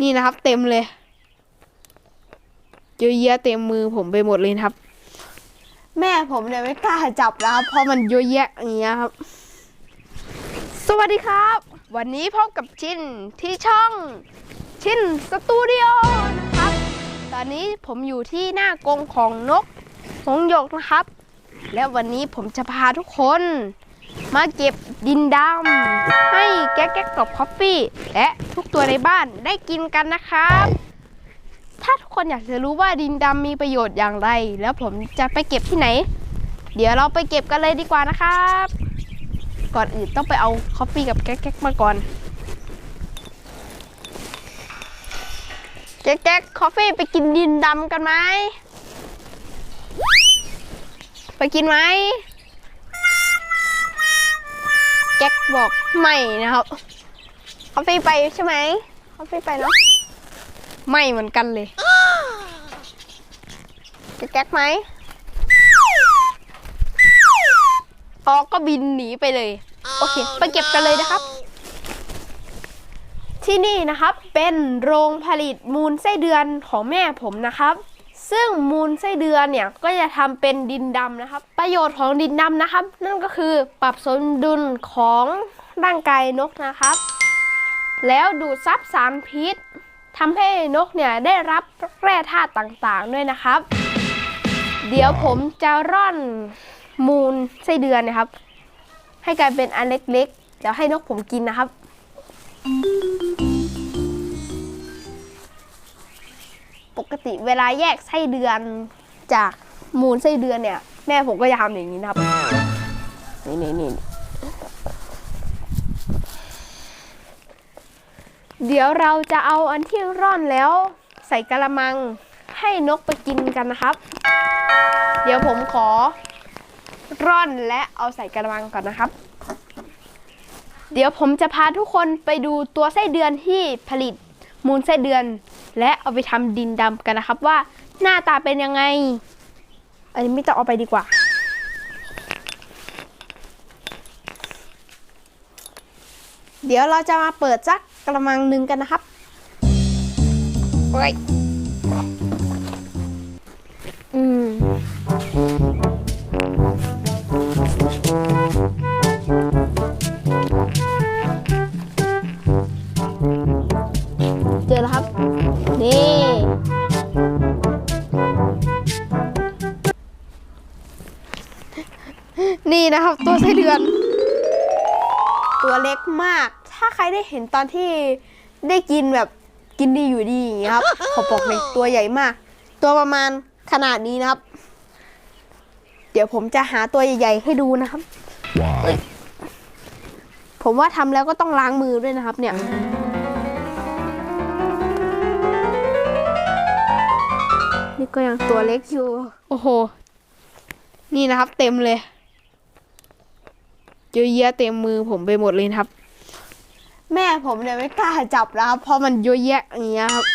นี่นะครับ เต็มเลยเยอะแยะเต็มมือผมไปหมดเลยครับ แม่ผมเนี่ยไม่กล้าจับแล้วครับเพราะมันเยอะแยะอย่างเงี้ยครับ สวัสดีครับ วันนี้พบกับชินที่ช่องชินสตูดิโอนะครับ ตอนนี้ผมอยู่ที่หน้ากรงของนกหงหยกนะครับ และวันนี้ผมจะพาทุกคน มาเก็บดินดำ แก๊กแก๊กกับคอฟฟี่ และทุกตัวในบ้านได้กินกันนะครับ ถ้าทุกคนอยากจะรู้ว่าดินดำมีประโยชน์อย่างไร แล้วผมจะไปเก็บที่ไหน เดี๋ยวเราไปเก็บกันเลยดีกว่านะครับ ก่อนอื่นต้องไปเอาคอฟฟี่กับแก๊กแก๊กมาก่อนแก๊กแก๊กคอฟฟี่ไปกินดินดำกันไหมไปกินไหม แจ็คบอกไม่นะครับคอฟฟี่ไปใช่ไหมคอฟฟี่ไปเนาะไม่เหมือนกันเลยจะแจ็คไหมออกก็บินหนีไปเลย โอเค ไปเก็บกันเลยนะครับ ที่นี่นะครับเป็นโรงผลิตมูลไส้เดือนของแม่ผมนะครับ ซึ่งมูลไส้เดือนเนี่ยก็จะทำเป็นดินดำนะครับ ประโยชน์ของดินดำนะครับ นั่นก็คือปรับสมดุลของร่างกายนกนะครับ แล้วดูดซับสารพิษทำให้นกเนี่ยได้รับแร่ธาตุต่างๆด้วยนะครับ เดี๋ยวผมจะร่อนมูลไส้เดือนนะครับ ให้กลายเป็นอันเล็กๆเดี๋ยวให้นกผมกินนะครับ ปกติเวลาแยกไส้เดือนจากมูลไส้เดือนเนี่ย แม่ผมก็จะทำอย่างนี้นะครับ นี่นี่นี่เดี๋ยวเราจะเอาอันที่ร่อนแล้วใส่กระมังให้นกไปกินกันนะครับ เดี๋ยวผมขอร่อนและเอาใส่กระมังก่อนนะครับ เดี๋ยวผมจะพาทุกคนไปดูตัวไส้เดือนที่ผลิตมูลไส้เดือน และเอาไปทำดินดำกันนะครับว่าหน้าตาเป็นยังไง อันนี้ไม่ต้องเอาไปดีกว่า เดี๋ยวเราจะมาเปิดจักกระมังหนึ่งกันนะครับ โอ้ย นี่นะครับ ตัวไส้เดือน ตัวเล็กมาก ถ้าใครได้เห็นตอนที่ได้กินแบบกินดีอยู่ดีอย่างเงี้ยครับขอบอกเลยตัวใหญ่มาก ตัวประมาณขนาดนี้นะครับ เดี๋ยวผมจะหาตัวใหญ่ๆให้ดูนะครับ Wow. ผมว่าทำแล้วก็ต้องล้างมือด้วยนะครับ เนี่ยนี่ก็ยังตัวเล็กอยู่ โอ้โห นี่นะครับ เต็มเลย เยอะแยะเต็มมือผมไปหมดเลยนะครับ แม่ผมเนี่ยไม่กล้าจับแล้วครับเพราะมันเยอะแยะอย่างเงี้ยครับ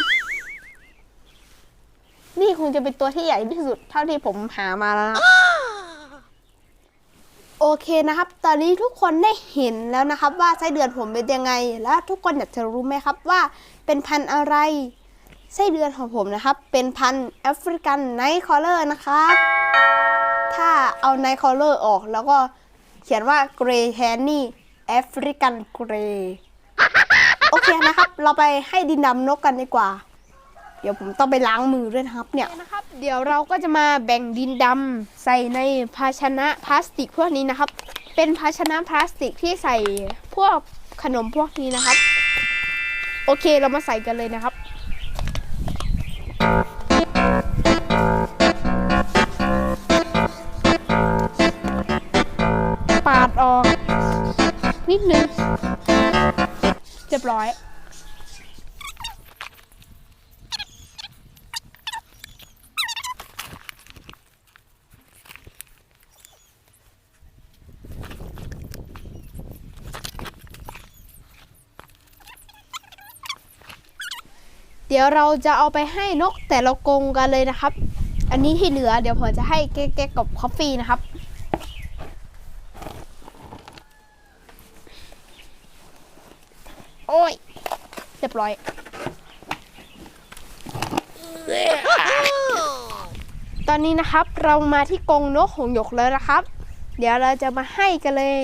นี่คงจะเป็นตัวที่ใหญ่ที่สุด เท่าที่ผมหามาแล้วนะโอเคนะครับ ตอนนี้ทุกคนได้เห็นแล้วนะครับ ว่าไส้เดือนผมเป็นยังไง และทุกคนอยากจะรู้ไหมครับว่าเป็นพันธุ์อะไรไส้เดือนของผมนะครับ เป็นพันธุ์แอฟริกันไนท์คอลเลอร์นะครับ ถ้าเอาไนท์คอลเลอร์ออกแล้วก็ เขียนว่าเกรย์แฮนนี่แอฟริกันเกรย์โอเคนะครับ เราไปให้ดินดำนกกันดีกว่า เดี๋ยวผมต้องไปล้างมือด้วยนะครับเนี่ยนะครับ เดี๋ยวเราก็จะมาแบ่งดินดำใส่ในภาชนะพลาสติกพวกนี้นะครับ เป็นภาชนะพลาสติกที่ใส่พวกขนมพวกนี้นะครับ โอเคเรามาใส่กันเลยนะครับ นิดนึงเรียบร้อย เดี๋ยวเราจะเอาไปให้นกแต่ละกรงกันเลยนะครับ อันนี้ที่เหลือเดี๋ยวผมจะให้แก๊กกับคอฟฟี่นะครับ โอ้ยเรียบร้อยตอนนี้นะครับเรามาที่กรงนกหงหยกแล้วนะครับ เดี๋ยวเราจะมาให้กันเลย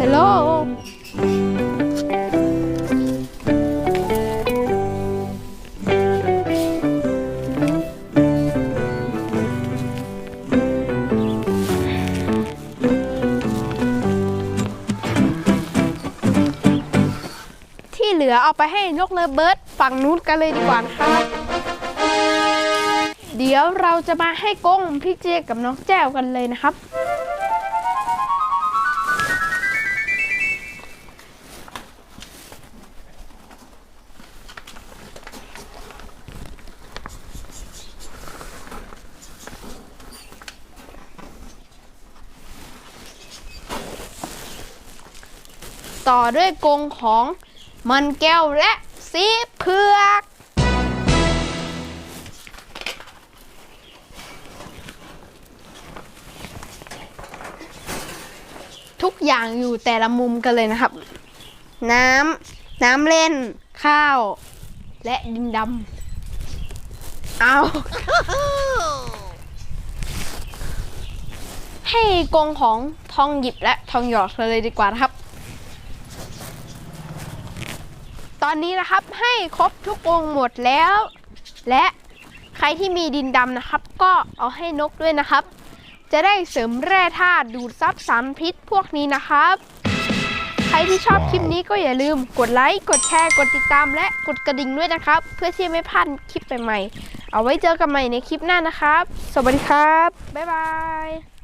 ฮัลโหล เอาไปให้นกเลเบิร์ดฝั่งนู้นกันเลยดีกว่านะครับ เดี๋ยวเราจะมาให้กงพี่เจกับน้องแจ้วกันเลยนะครับ ต่อด้วยกงของ มันแก้วและสีเผือก ทุกอย่างอยู่แต่ละมุมกันเลยนะครับ น้ำน้ำเล่นข้าว และดินดำเอาให้กงของทองหยิบและทองหยอดเลยดีกว่านะครับ ตอนนี้นะครับให้ครบทุกวงหมดแล้ว และใครที่มีดินดำนะครับ ก็เอาให้นกด้วยนะครับ จะได้เสริมแร่ธาตุดูดซับสารพิษพวกนี้นะครับ ใครที่ชอบคลิปนี้ก็อย่าลืมกดไลค์กดแชร์กดติดตาม และกดกระดิ่งด้วยนะครับ เพื่อที่จะไม่พลาดคลิปใหม่ๆเอาไว้เจอกันใหม่ในคลิปหน้านะครับ สวัสดีครับบ๊ายบาย